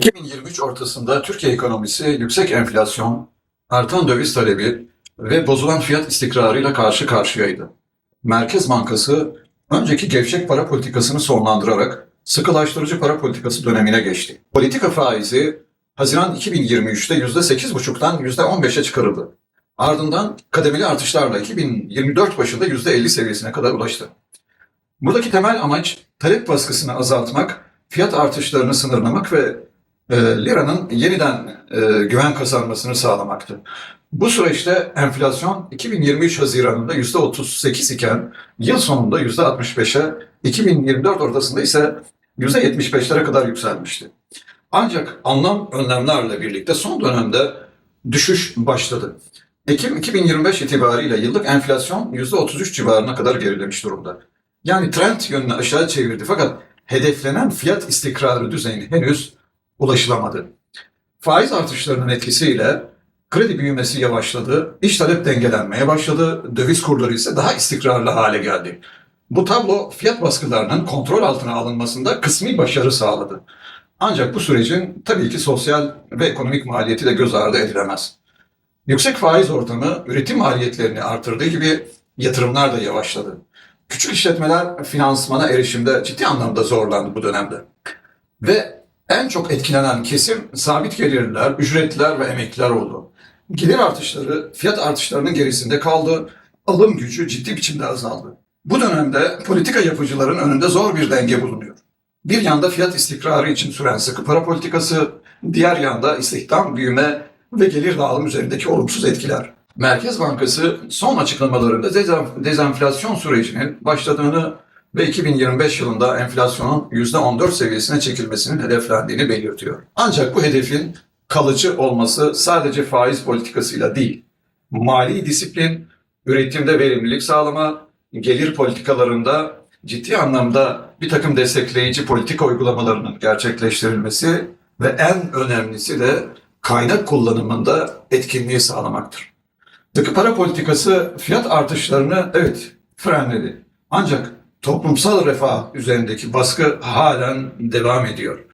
2023 ortasında Türkiye ekonomisi yüksek enflasyon, artan döviz talebi ve bozulan fiyat istikrarıyla karşı karşıyaydı. Merkez Bankası önceki gevşek para politikasını sonlandırarak sıkılaştırıcı para politikası dönemine geçti. Politika faizi Haziran 2023'te %8,5'tan %15'e çıkarıldı. Ardından kademeli artışlarla 2024 başında %50 seviyesine kadar ulaştı. Buradaki temel amaç talep baskısını azaltmak, fiyat artışlarını sınırlamak ve liranın yeniden e, güven kazanmasını sağlamaktı. Bu süreçte enflasyon 2023 Haziran'ında %38 iken yıl sonunda %65'e, 2024 ortasında ise %75'lere kadar yükselmişti. Ancak anlam önlemlerle birlikte son dönemde düşüş başladı. Ekim 2025 itibariyle yıllık enflasyon %33 civarına kadar gerilemiş durumda. Yani trend yönünü aşağı çevirdi fakat hedeflenen fiyat istikrarı düzeyine henüz ulaşılamadı. Faiz artışlarının etkisiyle kredi büyümesi yavaşladı, iş talep dengelenmeye başladı, döviz kurları ise daha istikrarlı hale geldi. Bu tablo fiyat baskılarının kontrol altına alınmasında kısmi başarı sağladı. Ancak bu sürecin tabii ki sosyal ve ekonomik maliyeti de göz ardı edilemez. Yüksek faiz ortamı üretim maliyetlerini artırdığı gibi yatırımlar da yavaşladı. Küçük işletmeler finansmana erişimde ciddi anlamda zorlandı bu dönemde. Ve en çok etkilenen kesim sabit gelirliler, ücretliler ve emekliler oldu. Gelir artışları fiyat artışlarının gerisinde kaldı, alım gücü ciddi biçimde azaldı. Bu dönemde politika yapıcıların önünde zor bir denge bulunuyor. Bir yanda fiyat istikrarı için süren sıkı para politikası, diğer yanda istihdam, büyüme ve gelir dağılım üzerindeki olumsuz etkiler. Merkez Bankası son açıklamalarında dezenflasyon sürecinin başladığını ve 2025 yılında enflasyonun %14 seviyesine çekilmesinin hedeflendiğini belirtiyor. Ancak bu hedefin kalıcı olması sadece faiz politikasıyla değil, mali disiplin, üretimde verimlilik sağlama, gelir politikalarında ciddi anlamda bir takım destekleyici politika uygulamalarının gerçekleştirilmesi ve en önemlisi de kaynak kullanımında etkinliği sağlamaktır. Sıkı para politikası fiyat artışlarını evet frenledi. Ancak toplumsal refah üzerindeki baskı halen devam ediyor.